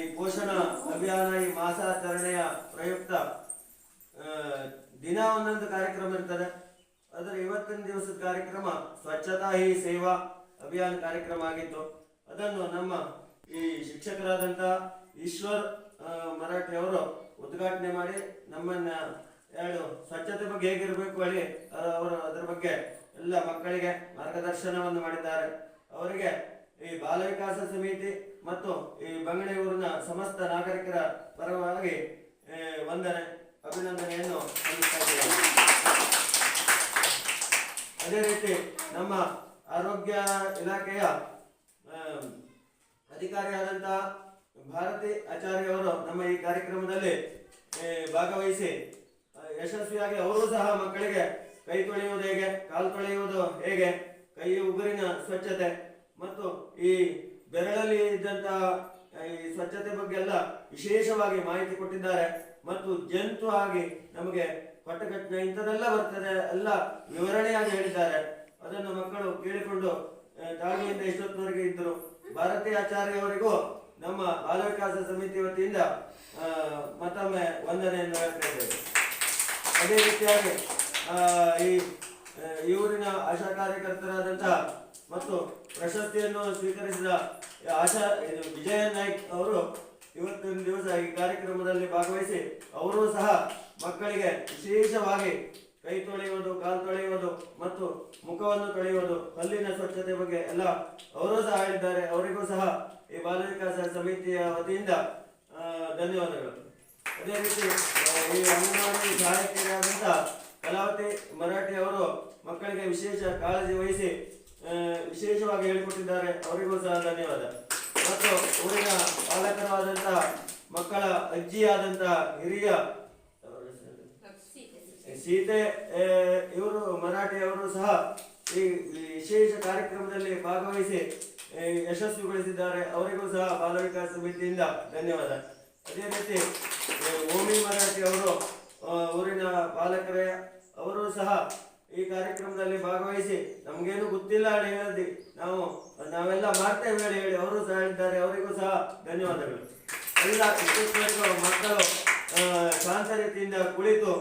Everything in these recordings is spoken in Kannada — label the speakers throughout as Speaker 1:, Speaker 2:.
Speaker 1: ಈ ಪೋಷಣ ಅಭಿಯಾನ, ಈ ಮಾಸಾಚರಣೆಯ ಪ್ರಯುಕ್ತ ದಿನ ಒಂದೊಂದು ಕಾರ್ಯಕ್ರಮ ಇರ್ತದೆ. ಅದರ ಇವತ್ತಿನ ದಿವಸದ ಕಾರ್ಯಕ್ರಮ ಸ್ವಚ್ಛತಾ ಹಿ ಸೇವಾ ಅಭಿಯಾನ ಕಾರ್ಯಕ್ರಮ ಆಗಿತ್ತು. ಅದನ್ನು ನಮ್ಮ ಈ ಶಿಕ್ಷಕರಾದಂಥ ಈಶ್ವರ್ ಮರಾಠಿಯವರು ಉದ್ಘಾಟನೆ ಮಾಡಿ ನಮ್ಮನ್ನ ಎರಡು ಸ್ವಚ್ಛತೆ ಬಗ್ಗೆ ಹೇಗಿರಬೇಕು ಹೇಳಿ ಅವರು ಅದರ ಬಗ್ಗೆ ಎಲ್ಲ ಮಕ್ಕಳಿಗೆ ಮಾರ್ಗದರ್ಶನವನ್ನು ಮಾಡಿದ್ದಾರೆ. ಅವರಿಗೆ ಈ ಬಾಲವಿಕಾಸ ಸಮಿತಿ ಮತ್ತು ಈ ಬಂಗಳೆಯೂರಿನ ಸಮಸ್ತ ನಾಗರಿಕರ ಪರವಾಗಿ ವಂದನೆ, ಅಭಿನಂದನೆಯನ್ನು ಅದೇ ರೀತಿ ನಮ್ಮ ಆರೋಗ್ಯ ಇಲಾಖೆಯ ಅಧಿಕಾರಿಯಾದಂತಹ ಭಾರತಿ ಆಚಾರ್ಯ ಅವರು ನಮ್ಮ ಈ ಕಾರ್ಯಕ್ರಮದಲ್ಲಿ ಭಾಗವಹಿಸಿ ಯಶಸ್ವಿಯಾಗಿ ಅವರು ಸಹ ಮಕ್ಕಳಿಗೆ ಕೈ ತೊಳೆಯುವುದು ಹೇಗೆ, ಕಾಲು ತೊಳೆಯುವುದು ಹೇಗೆ ಕೈ ಉಗುರಿನ ಸ್ವಚ್ಛತೆ ಮತ್ತು ಈ ಬೆರಳಲ್ಲಿ ಇದ್ದಂತಹ ಈ ಸ್ವಚ್ಛತೆ ಬಗ್ಗೆ ಎಲ್ಲ ವಿಶೇಷವಾಗಿ ಮಾಹಿತಿ ಕೊಟ್ಟಿದ್ದಾರೆ. ಮತ್ತು ಜಂತು ಆಗಿ ನಮಗೆ ಪಟ್ಟಕಟ್ಟಿನ ಇಂಥದೆಲ್ಲ ಬರ್ತದೆ, ಎಲ್ಲ ವಿವರಣೆಯಾಗಿ ಹೇಳಿದ್ದಾರೆ. ಅದನ್ನು ಮಕ್ಕಳು ಕೇಳಿಕೊಂಡು ತಾಳಿಯಿಂದ ತಾಳ್ಮೆಯಿಂದ ಇಷ್ಟೊತ್ತಿನವರೆಗೆ ಇದ್ದರು? ಭಾರತೀಯ ಆಚಾರ್ಯವರಿಗೂ ನಮ್ಮ ಬಾಲ ಸಮಿತಿ ವತಿಯಿಂದ ಮತ್ತೊಮ್ಮೆ ವಂದನೆಯನ್ನು ಹೇಳ್ತಾ ಅದೇ ರೀತಿಯಾಗಿ ಈ ಊರಿನ ಆಶಾ ಕಾರ್ಯಕರ್ತರಾದಂತಹ ಮತ್ತು ಪ್ರಶಸ್ತಿಯನ್ನು ಸ್ವೀಕರಿಸಿದ ಆಶಾ, ಇದು ವಿಜಯ ನಾಯ್ಕ್ ಅವರು ಇವತ್ತಿನ ದಿವಸ ಈ ಕಾರ್ಯಕ್ರಮದಲ್ಲಿ ಭಾಗವಹಿಸಿ ಅವರು ಸಹ ಮಕ್ಕಳಿಗೆ ವಿಶೇಷವಾಗಿ ಕೈ ತೊಳೆಯುವುದು, ಕಾಲು ತೊಳೆಯುವುದು ಮತ್ತು ಮುಖವನ್ನು ತೊಳೆಯುವುದು, ಹಲ್ಲಿನ ಸ್ವಚ್ಛತೆ ಬಗ್ಗೆ ಎಲ್ಲ ಅವರು ಸಹ ಹೇಳಿದ್ದಾರೆ. ಅವರಿಗೂ ಸಹ ಈ ಬಾಲ ವಿಕಾಸ ಸಮಿತಿಯ ವತಿಯಿಂದ ಧನ್ಯವಾದಗಳು. ಅದೇ ರೀತಿ ಈ ಅಂಗನವಾಡಿ ಸಹಾಯಕಿಯಾದಂಥ ಕಲಾವತಿ ಮರಾಠಿ ಅವರು ಮಕ್ಕಳಿಗೆ ವಿಶೇಷ ಕಾಳಜಿ ವಹಿಸಿ ವಿಶೇಷವಾಗಿ ಹೇಳಿಕೊಟ್ಟಿದ್ದಾರೆ. ಅವರಿಗೂ ಸಹ ಧನ್ಯವಾದ. ಮತ್ತು ಊರಿನ ಪಾಲಕರಾದಂತಹ ಮಕ್ಕಳ ಅಜ್ಜಿಯಾದಂತಹ ಹಿರಿಯ? ಸೀತೆ ಇವರು, ಮರಾಠಿ ಅವರು ಸಹ ಈ ಈ ವಿಶೇಷ ಕಾರ್ಯಕ್ರಮದಲ್ಲಿ ಭಾಗವಹಿಸಿ ಯಶಸ್ವಿಗೊಳಿಸಿದ್ದಾರೆ. ಅವರಿಗೂ ಸಹ ಬಾಲ ವಿಕಾಸ ಸಮಿತಿಯಿಂದ ಧನ್ಯವಾದ. ಅದೇ ರೀತಿ ಓಮಿ ಮರಾಠಿ ಅವರು ಊರಿನ ಪಾಲಕರೇ, ಅವರು ಸಹ ಈ ಕಾರ್ಯಕ್ರಮದಲ್ಲಿ ಭಾಗವಹಿಸಿ, ನಮಗೇನು ಗೊತ್ತಿಲ್ಲ ಹೇಳಿ ನಾವು, ನಾವೆಲ್ಲ ಮಾಡ್ತೇವೆ ಹೇಳಿ ಹೇಳಿ. ಅವರು ಸಹ ಹೇಳಿದ್ದಾರೆ. ಅವರಿಗೂ ಸಹ ಧನ್ಯವಾದಗಳು. ಎಲ್ಲ ಮಕ್ಕಳು ಶಾಂತ ರೀತಿಯಿಂದ ಕುಳಿತು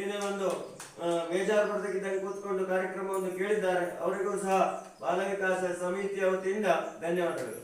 Speaker 1: ಏನೇ ಒಂದು ಬೇಜಾರು ಬರ್ತಕ್ಕಿದ್ದಂಗೆ ಕೂತ್ಕೊಂಡು ಕಾರ್ಯಕ್ರಮವನ್ನು ಕೇಳಿದ್ದಾರೆ. ಅವರಿಗೂ ಸಹ ಬಾಲ ವಿಕಾಸ ಸಮಿತಿಯ ವತಿಯಿಂದ ಧನ್ಯವಾದಗಳು.